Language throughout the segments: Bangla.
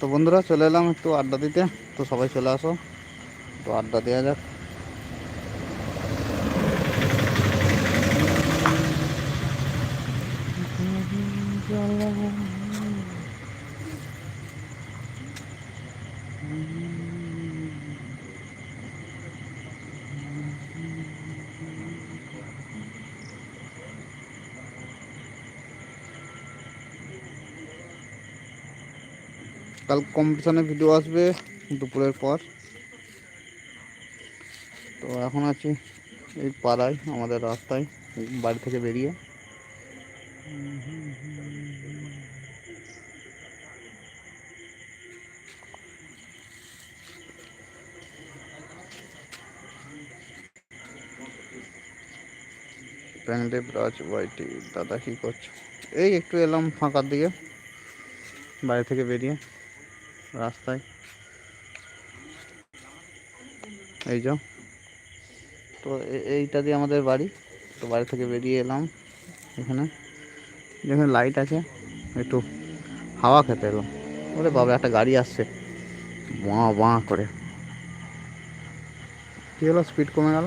তো বন্ধুরা, চলে এলাম একটু আড্ডা দিতে। তো সবাই চলে আসো। তো আড্ডা দেওয়া যাক। কাল কম্পিটিশনের ভিডিও আসবে দুপুরের পর। তো এখন আছি এই পাড়ায়, আমাদের রাস্তায় বাড়ি থেকে বেরিয়ে। ওয়াইটি দাদা কী করছ? এই একটু এলাম ফাঁকার দিকে বাইরে থেকে বেরিয়ে। রাস্তায়। এই যো তো এইটা দিয়ে আমাদের বাড়ি। তো বাড়ি থেকে বেরিয়ে এলাম এখানে। যেখানে লাইট আছে, একটু হাওয়া খেতে এলাম। ওরে বাবা, একটা গাড়ি আসছে। বাঁ বাঁ করে। কী হলো? স্পিড কমে গেল?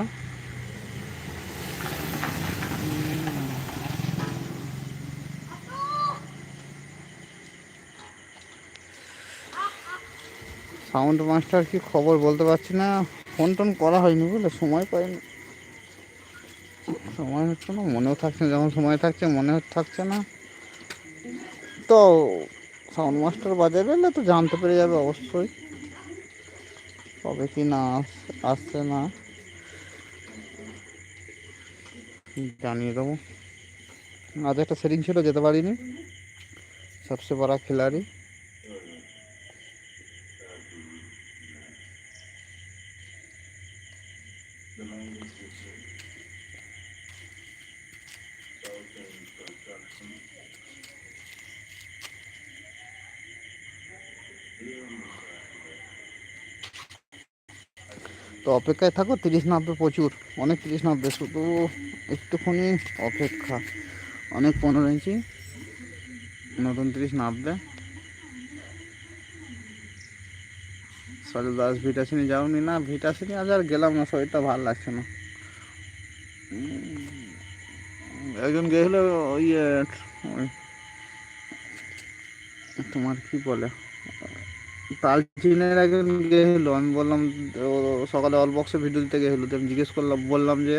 সাউন্ড মাস্টার কি খবর বলতে পারছি না। ফোন টোন করা হয়নি বুঝলে, সময় পাইনি। সময় হচ্ছে না, মনেও থাকছে না, যখন সময় থাকছে মনে থাকছে না। তো সাউন্ড মাস্টার বাজারে এলে তো জানতে পেরে যাবে অবশ্যই। কবে কি না আসছে না। জানিয়ে দেবো। আজ একটা সেটিং ছিল, যেতে পারিনি। সবচেয়ে বড় খিলাড়ি অপেক্ষায় থাকো, তিরিশ নামবে প্রচুর, অনেক তিরিশ নামবে শুধু একটুখানি অপেক্ষা। অনেক পনেরো ইঞ্চি, নতুন তিরিশ নামবে সরি দাস ভিট আসেনি, যাওনি না ভিট আসেনি, আজ আর গেলাম না, শরীরটা ভালো লাগছে না। একজন গেছিল ওই, তোমার কি বলে? তালচিনের একজন গেছিল আমি বললাম সকালে অল বক্সে ভিডিও দিতে গেছিল তো আমি জিজ্ঞেস করলাম, বললাম যে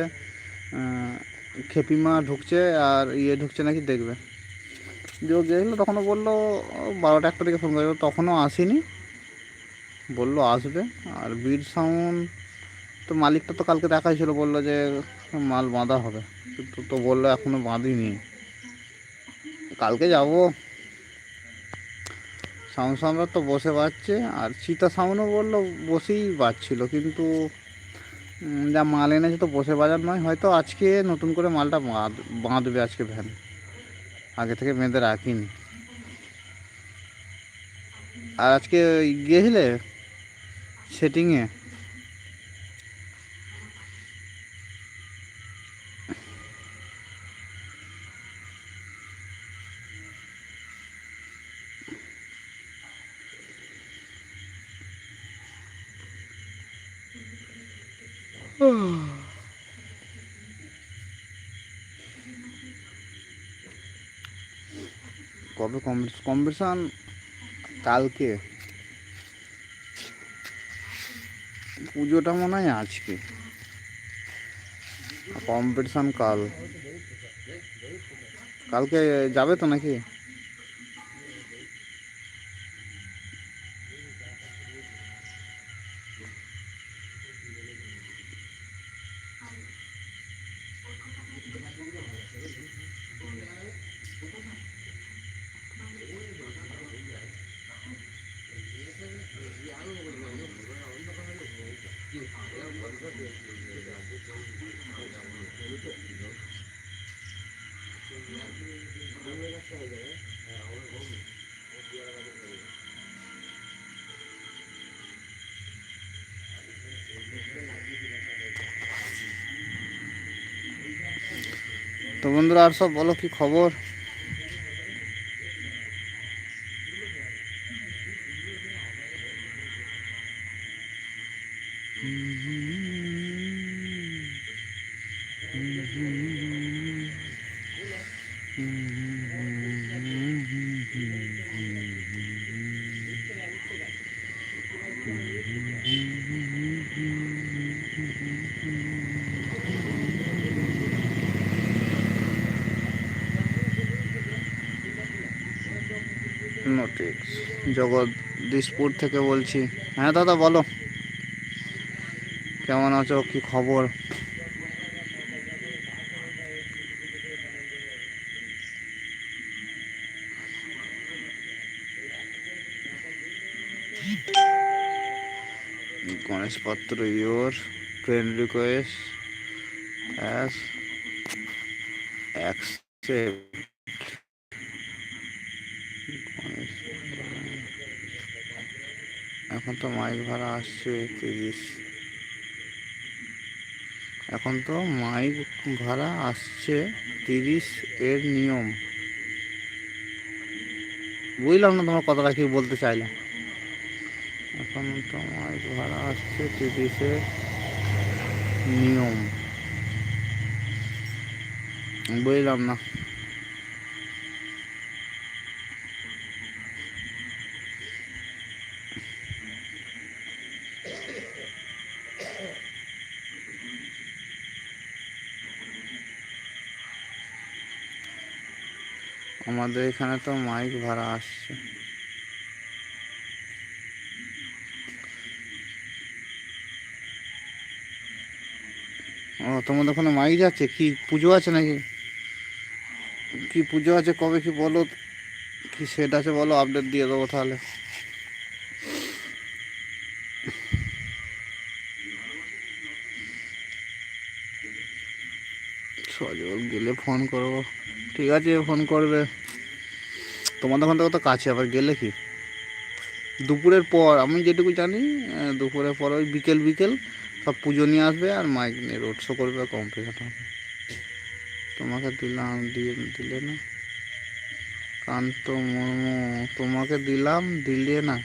খেপিমা ঢুকছে আর ইয়ে ঢুকছে নাকি দেখবে। যে ও গেছিল তখনও বলল, বারোটা একটা থেকে ফোন করেছিল তখনও আসেনি। বলল, আসবে। আর বিড সাউন্ড তো মালিকটা তো কালকে দেখাই ছিল, বলল যে, মাল বাঁধা হবে। কিন্তু তো বলল এখনও বাঁধিনি। কালকে যাব। সাউন্ড সামরা তো বসে বাজছে আর চিতা সামনও বলল বসেই বাজছিল কিন্তু যা মাল এনেছে তো বসে বাজার নয়, হয়তো আজকে নতুন করে মালটা বাঁধ, বাঁধবে আজকে ভ্যান, আগে থেকে মেয়েদের রাখিনি। আর আজকে গিয়েছিলে সেটিংয়ে কবে কম্পিটিশন কালকে পুজোটা মনে হয় আজকে কম্পিটিশন কাল কালকে যাবে তো নাকি তো বন্ধুরা আর সব বলো কি খবর? জগদীশপুর থেকে বলছি। হ্যাঁ দাদা, বলো। কেমন আছো? কি খবর? Ganesh Patra your friend request as accept তো মাইক ভাড়া আসছে, তিরিশ। এখন তো মাইক ভাড়া আসছে, তিরিশ এর নিয়ম। বুঝলাম না তোমার কথাটা কি বলতে চাইলাম এখন তো মাইক ভাড়া আসছে তিরিশের নিয়ম। বুঝলাম না। আমাদের এখানে তো মাইক ভাড়া আসছে। ও, তোমাদের ওখানে মাইক যাচ্ছে? কি পুজো আছে নাকি? কি পুজো আছে? কবে কি বলো? কি সেট আছে বলো? আপডেট দিয়ে দেবো তাহলে। সজল গেলে ফোন করব। ঠিক আছে ফোন করবে। তোমাদের ওখান থেকে তো কাছে, আবার গেলে কি? দুপুরের পর, আমি যেটুকু জানি দুপুরের পর ওই বিকেল বিকেল সব পুজো নিয়ে আসবে আর মাইক নিয়ে রোড শো করবে কমপ্লিট হবে। তোমাকে দিলাম, দিয়ে দিলে না? কান্ত মুর্মু, তোমাকে দিলাম, দিলে না?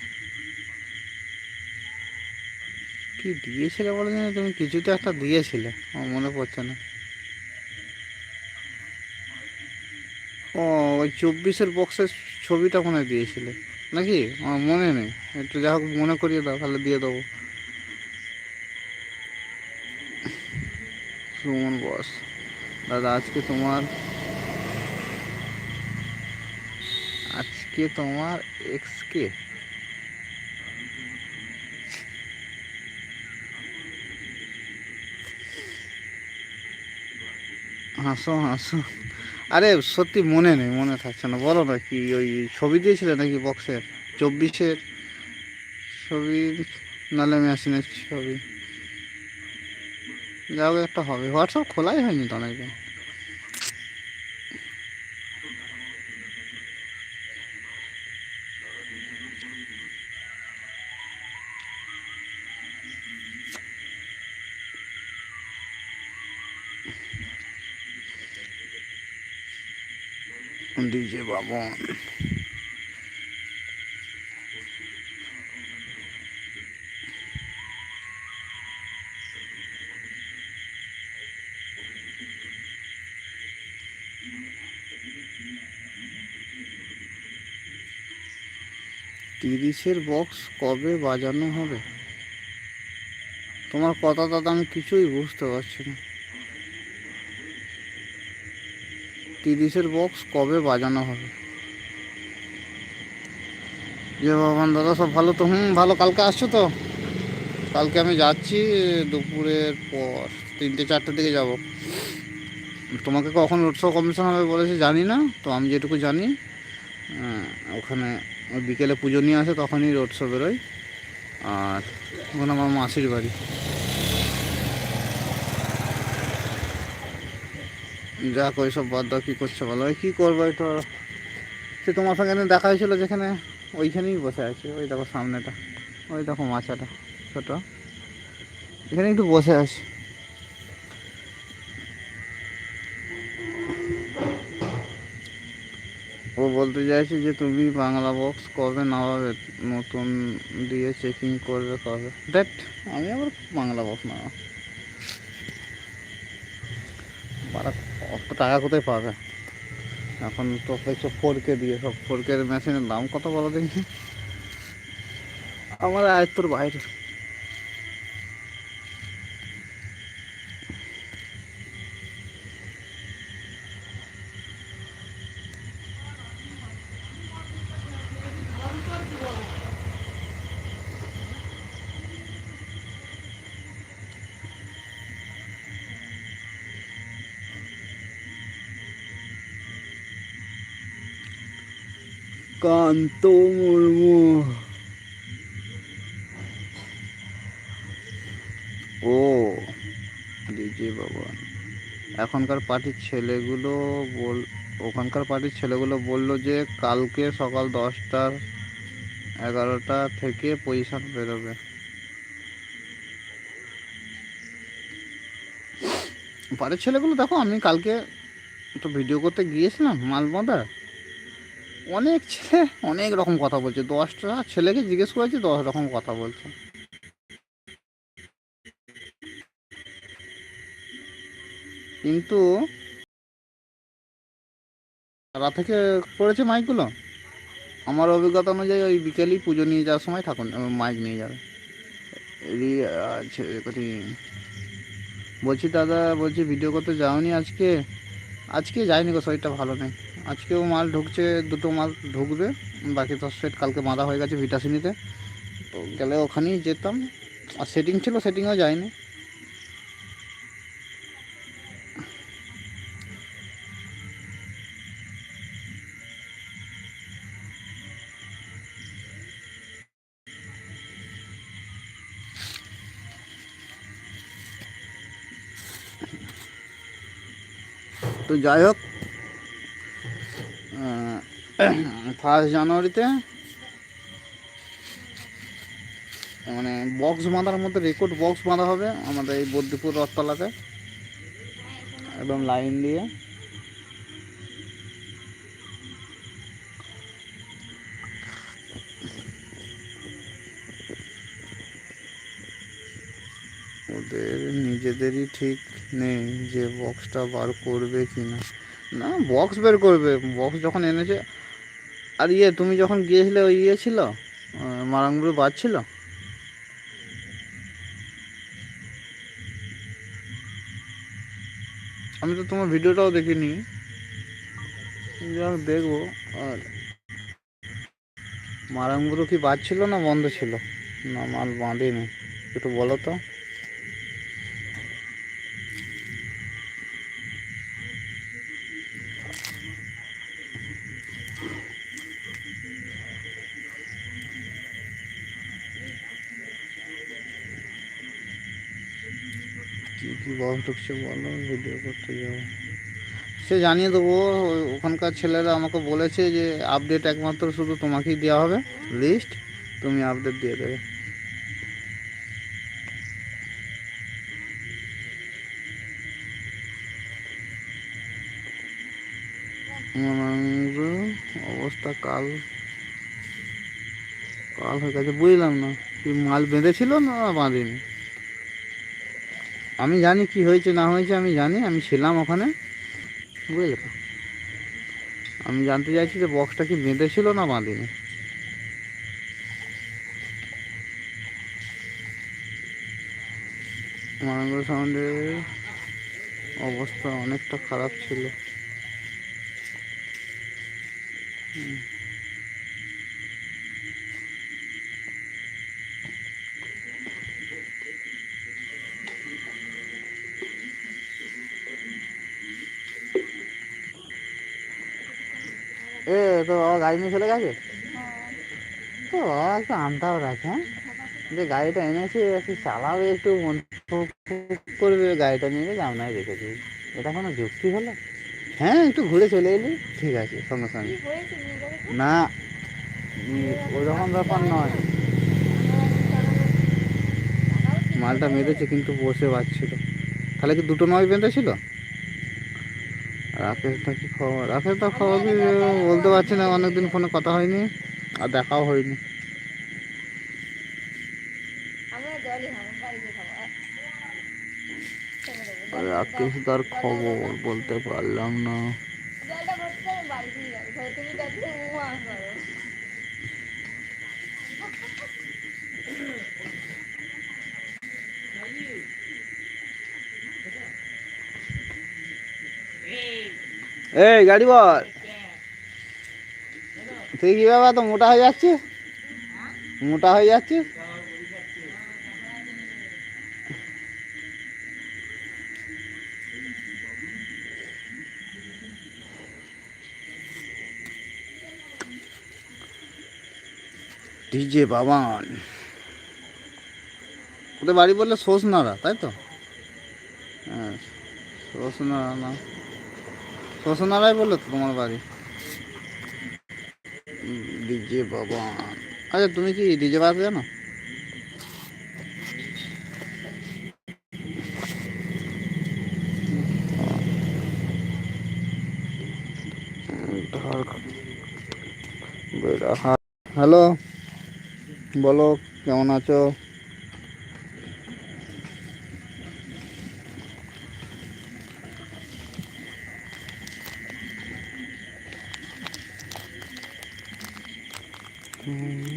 কি দিয়েছিলে বলে জানি, তুমি কিছুতে একটা দিয়েছিলে, আমার মনে পড়ছে না। ও, ওই চব্বিশের বক্সের ছবিটা মনে দিয়েছিলে। নাকি? আমার মনে নেই। একটু যা হোক মনে করিয়ে দাও, তাহলে দিয়ে দেবো। সুমন বস। দাদা, আজকে তোমার আজকে তোমার এক্সকে হাসো হাসো। আরে সত্যি মনে নেই, মনে থাকছে না। বলো না কি ওই ছবি দিয়েছিলে নাকি বক্সের চব্বিশের ছবি নালে মেশিনের ছবি। যাও একটা হবে। হোয়াটসঅ্যাপ খোলাই হয়নি তো অনেকদিন বাবন তিরিশের বক্স কবে বাজানো হবে? তোমার কথা দাদা আমি কিছুই বুঝতে পারছি না। তিরিশের বক্স কবে বাজানো হবে? যে ভগবান দাদা, সব ভালো তো? হুম, ভালো। কালকে আসছো তো? কালকে আমি যাচ্ছি দুপুরের পর, তিনটে চারটে দিকে যাব। তোমাকে কখন উৎসব কমিশন হবে বলেছে জানি না, তো আমি যেটুকু জানি ওখানে বিকেলে পুজো নিয়ে আসে, তখনই রোড শো বেরোয়। আর ওখানে আমার মাসির বাড়ি। যাক সব বাদ দাও, কী করছ বলো? কী করব এটা সে তোমার সঙ্গে দেখা হয়েছিল যেখানে ওইখানেই বসে আছে, ওই দেখো সামনেটা, ওই দেখো মাচাটা ছোটো। এখানে একটু বসে আছি। ও বলতে চাইছে যে তুমি বাংলা বক্স কবে নামাবে? নতুন দিয়ে চেকিং করবে কবে? দেখ আমি আবার বাংলা বক্স না বাড়া অত টাকা কোথায় পাবে? এখন তো দেখছ ফোরকে দিয়ে সব, ফোরকের মেশিনের দাম কত বলো দেখি। আমার আয়ত্তর বাইরে। কান্ত মুর্মু। ও, ডিজে বাবা এখনকার পার্টির ছেলেগুলো বল ওখানকার পার্টির ছেলেগুলো বলল যে কালকে সকাল দশটার এগারোটা থেকে পজিশন বেরোবে। পাড়ের ছেলেগুলো দেখো, আমি কালকে তো ভিডিও করতে গিয়েছিলাম মালমদা অনেক ছেলে অনেক রকম কথা বলছে। দশটা ছেলেকে জিজ্ঞেস করেছে, দশ রকম কথা বলছে। কিন্তু রাত থেকে পড়েছে মাইকগুলো। আমার অভিজ্ঞতা অনুযায়ী ওই বিকেলই পুজো নিয়ে যাওয়ার সময় ঠাকুর, মাইক নিয়ে যাবে। বলছি, দাদা, বলছি ভিডিও করতে যাওনি আজকে? আজকে যাইনি গো, শরীরটা ভালো নেই। আজকেও মাল ঢুকছে, দুটো মাল ঢুকবে। বাকি দশ সেট কালকে মাদা হয়ে গেছে ভিটাসিনিতে। তো গেলে ওখানেই যেতাম। আর সেটিং ছিল সেটিংও যায়নি। তো যাই হোক ফার্স্ট জানুয়ারিতে মানে বক্স বাঁধার মধ্যে রেকর্ড বক্স বাঁধা হবে আমাদের এই বদ্যিপুর রথতলাতে একদম লাইন দিয়ে। ওদের নিজেদেরই ঠিক নেই যে বক্সটা বার করবে কি না না বক্স বের করবে। বক্স যখন এনেছে আর ইয়ে তুমি যখন গিয়েছিলে ওই ইয়ে ছিল? মারাঙ্গুলো বাজছিল আমি তো তোমার ভিডিওটাও দেখিনি। দেখব। আর মারাঙ্গুলো কি বাজছিল না বন্ধ ছিল? না, মাল বাঁধেনি। একটু বলো তো। ঢুকছে বলো ভিডিও করতে যাব। সে জানিয়ে দেবো, ওখানকার ছেলেরা আমাকে বলেছে যে আপডেট একমাত্র শুধু তোমাকেই দেওয়া হবে। লিস্ট তুমি আপডেট দিয়ে দেবে। অবস্থা কাল কাল হয়ে গেছে, বুঝলাম না। কি মাল বেঁধেছিল না বাঁধেনি? আমি জানি কি হয়েছে, না হয়েছে, আমি জানি, আমি ছিলাম ওখানে। বুঝলে তো? আমি জানতে চাইছি যে বক্সটা কি বেঁধেছিল না বাঁধেনি? মারাঙ্গুল সাউন্ডের অবস্থা অনেকটা খারাপ ছিল। এ গাড়ি নিয়ে চলে গেছে? তো বাবা একটু আমটাও রাখে হ্যাঁ। যে গাড়িটা এনেছি একটু চালাবে একটু মন করবে গাড়িটা নিয়ে গেলে আপনার রেখেছি এটা কোনো যুক্তি হলো? হ্যাঁ একটু ঘুরে চলে এলি। ঠিক আছে সঙ্গে সঙ্গে। না ওরকম ব্যাপার নয়। মালটা বেঁধেছে কিন্তু বসে পাচ্ছিল। তাহলে কি দুটো নয় বেঁধেছিল? রাকেশ দা কি খবর? রাকেশ দা খবর কি বলতে পারছি না অনেকদিন ফোনে কথা হয়নি আর দেখাও হয়নি। রাকেশ দার খবর বলতে পারলাম না জলটা ভরতে আমি বাড়িতেই যাব তাহলে তুমি যাচ্ছ ও আসবে এই, গাড়ি বল। তুই কি বাবা তো মোটা হয়ে যাচ্ছিস? মোটা হয়ে যাচ্ছিস? ডিজে বাবান। ওদের বাড়ি বললে সোসনারা, তাই তো? হ্যাঁ সোসনারা না। সোসনারাই বলল তো তোমার বাড়ি? ডিজে বাবান আচ্ছা তুমি কি ডিজে বাজাতে জানো? হ্যালো বলো কেমন আছো? Mm-hmm.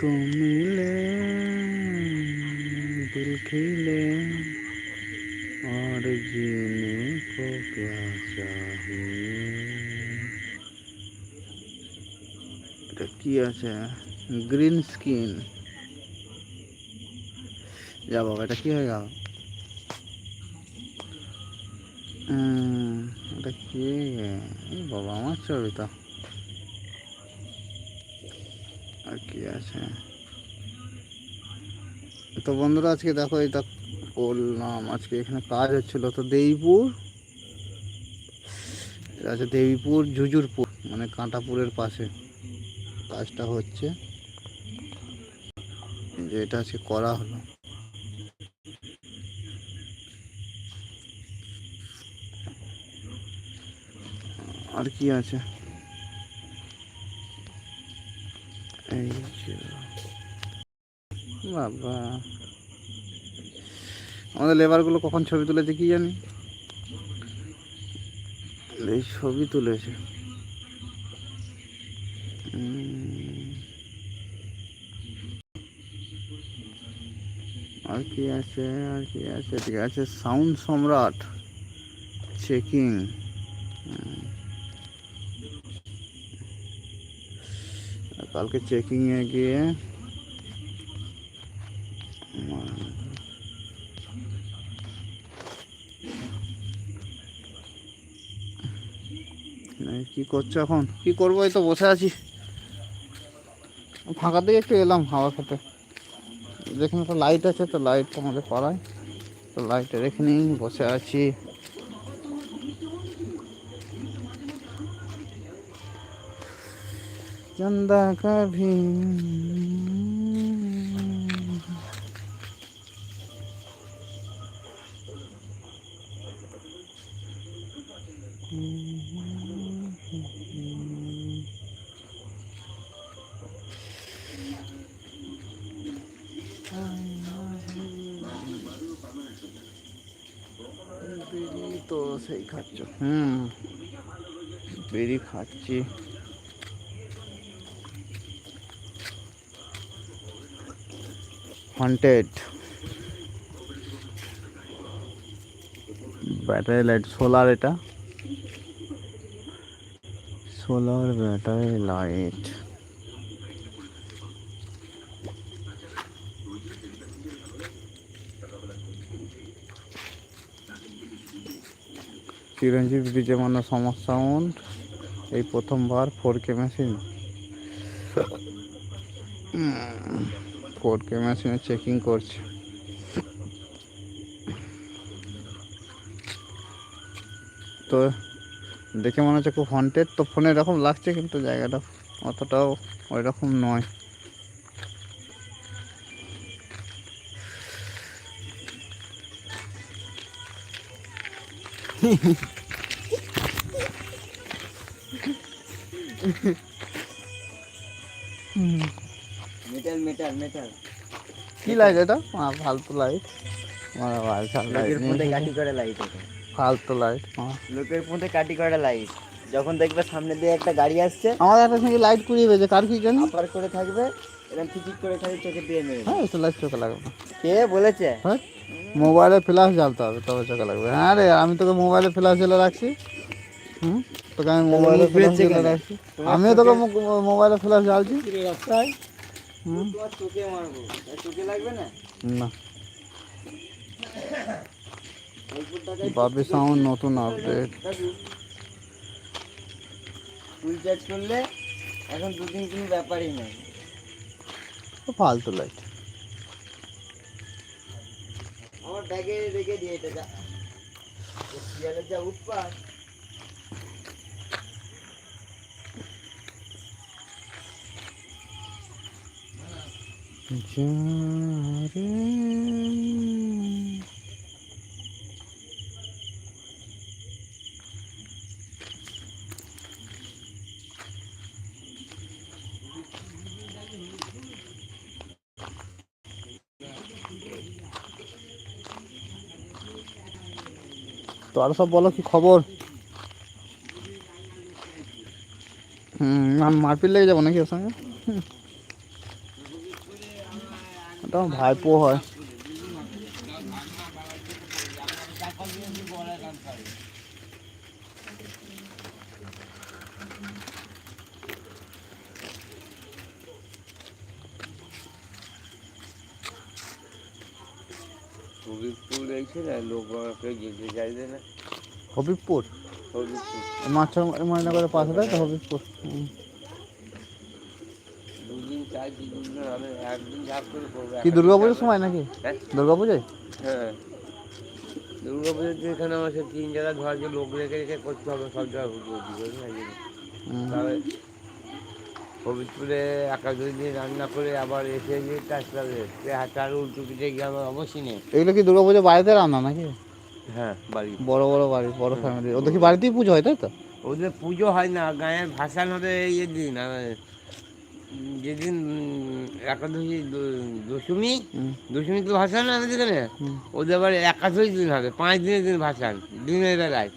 तुम मिले दिल खिले और जीने को क्या चाहिए এটা কি আছে গ্রিন স্কিন যা বাবা এটা কি হয়ে গেল উম, এটা কি এই বাবা আমার ছবি তো আর কি আছে। তো বন্ধুরা, আজকে দেখো এটা করলাম আজকে এখানে কাজ হচ্ছিল তো দেবীপুর। আছে দেবীপুর জুজুরপুর মানে কাঁটাপুরের পাশে কাজটা হচ্ছে। যে এটা আজকে করা হলো। আর কি আছে? বাবা। আমাদের লেবারগুলো কখন ছবি তুলেছে কি জানি? এই ছবি তুলেছে। আর কি আছে, আর কি আছে? ঠিক আছে, সাউন্ড সম্রাট, চেকিং। কালকে চেকিংয়ে গিয়ে কি করছ এখন? কি করব, এই তো বসে আছি। ফাঁকা দিকে একটু এলাম হাওয়া খেতে। যেখানে একটা লাইট আছে, তো লাইট আমাদের পাড়ায়। তো লাইটে রেখে নিই, বসে আছি। चंदा का भी বিড়ি তো সেই খাচ্ছ হুম বিড়ি খাচ্ছি হন্টেড ব্যাটারি লাইট সোলার এটা? সোলার ব্যাটারি লাইট চিরঞ্জীব বিজয়মান্য সমস্যা সাউন্ড এই প্রথমবার four K machine four K মেশিনে চেকিং করছে। তো দেখে মনে হচ্ছে খুব হন্টেড তো ফোনে এরকম লাগছে কিন্তু জায়গাটা অতটাও ওই রকম নয় মেটাল মেটাল মেটাল কি লাইট এটা? ফালতু লাইট আমার বাল লাইট মধ্যে গাঠি করে লাইট এটা। ফালতু লাইট লোকের মধ্যে কাটি করা লাইট যখন দেখবে সামনে দিয়ে একটা গাড়ি আসছে আমাদের একটা সঙ্গে লাইট কুড়িয়ে কার কি জানি? করে থাকবে এরকম করে খালি চোখে দিয়ে মেরে হ্যাঁ লাইট চোখে লাগবে। কে বলেছে? হ্যাঁ? মোবাইলে ফ্ল্যাশ জ্বালতে হবে তবে চোখে লাগবে। হ্যাঁ রে আমি তোকে মোবাইলে ফ্ল্যাশ জ্বালে রাখছি। হুম? তোকে আমি মোবাইলে ফ্ল্যাশ রাখছি। আমিও তোকে মোবাইলে ফ্ল্যাশ জ্বালছি। রাস্তায় তোমার চোখে মারবো। আর চোখে লাগবে না? না। অল্প টাকায় বাবি সাউন্ড নতুন আপডেট দাদু ফুল চার্জ করলে এখন দুদিন কোনো ব্যাপারই নাই। ফালতু লাইট আমার ব্যাগে রেখে দিয়ে এটা যা। এ শিয়ালের যা উৎপাত। যারে তো আর সব বলো কি খবর? হুম মারপিট লেগে যাব নাকি ওর সঙ্গে? হুম। ভাইপো হয়। হবিবপুর রয়েছে না লোক কেউ যেতে চাইবে না। হবিবপুর? হবিবপুর। মাছ ময়নাগরের পাশে তো হবিবপুর হুম। দুদিন চার দিন না আমি একদিন ঝাপ করে করব কি দুর্গাপুজোর সময় নাকি? হ্যাঁ। দুর্গাপুজোয়? হ্যাঁ। দুর্গা পুজোর তো এখানে আমার সে তিন জায়গা ধোয়া যে লোক রেখে রেখে করতে হবে সব জায়গায় এই। তবে হবিবপুরে একাদশ দিন রান্না করে আবার এসে গিয়ে কাজ লাগবে সে হাতার উল্টো পিঠে গিয়ে আমার অবশ্যই নেই। এগুলো কি দুর্গাপুজো বাড়িতে রান্না নাকি? হ্যাঁ বাড়ি। বড় বড় বাড়ি বড় ফ্যামিলি ওদের কি বাড়িতেই পুজো হয় তাই তো? ওদের পুজো হয় না গায়ের ভাসান হবে ইয়ে দিন যেদিন একাদশী দশমী দশমী তো ভাসান না আমাদের এখানে? ওদের আবার একাদশী দিন হবে পাঁচ দিনের দিন ভাসান দিনের বেলায়।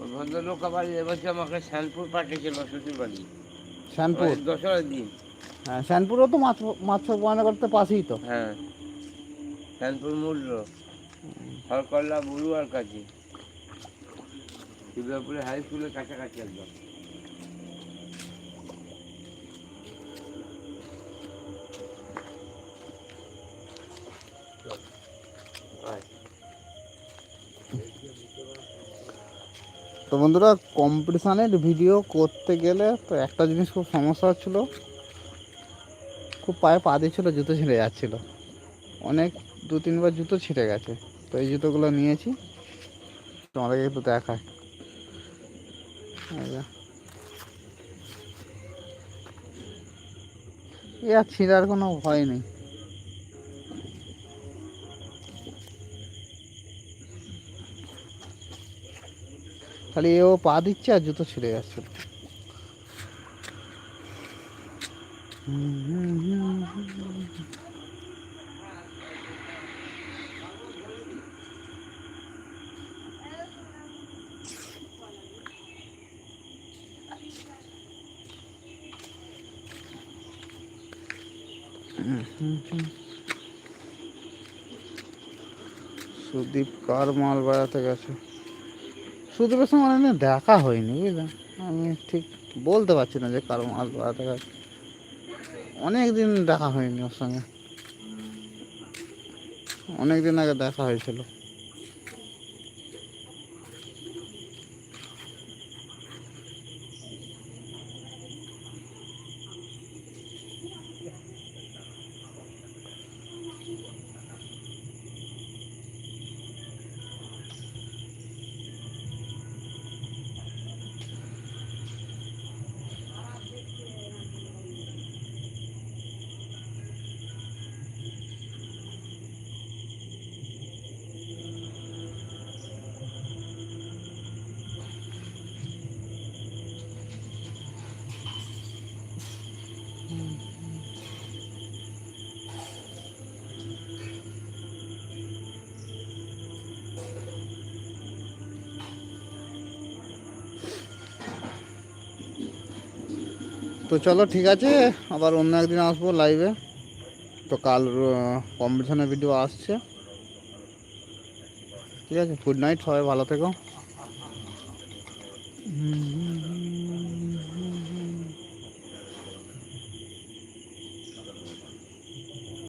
ওই ভদ্রলোক আবার এবছর আমাকে শ্যানপুর পাঠিয়েছিল শ্বশুর বাড়ি শ্যানপুর দশরা দিন। হ্যাঁ শ্যানপুরও তো মাছ মাছ ময়না করতে পাশেই তো। হ্যাঁ। শ্যানপুর মূল্য। হরকল্লা বড়ুয়ার কাছে। দুর্গাপুরে হাই স্কুলের কাছাকাছি একদম। তো বন্ধুরা কম্পিটিশানের ভিডিও করতে গেলে তো একটা জিনিস খুব সমস্যা হচ্ছিল। খুব পায়ে পা দিচ্ছিল, জুতো ছিঁড়ে যাচ্ছিল। অনেক দু তিনবার জুতো ছিঁড়ে গেছে। তো এই জুতোগুলো নিয়েছি। তোমাদেরকে একটু দেখায় এই যে। এ আর ছিঁড়ার কোনো ভয় নেই। খালি ও পা দিচ্ছে আর জুতো ছিঁড়ে যাচ্ছে সুদীপ কার মাল বাড়াতে গেছে? সুদীপের সঙ্গে অনেকদিন দেখা হয়নি বুঝলে আমি ঠিক বলতে পারছি না যে কার মাল বাড়াতে গেছে। অনেকদিন দেখা হয়নি ওর সঙ্গে। অনেকদিন আগে দেখা হয়েছিল। তো চলো ঠিক আছে, আবার অন্য একদিন আসব লাইভে তো কাল কম্পিটিশনের ভিডিও আসছে ঠিক আছে গুড নাইট সবাই, ভালো থেকো।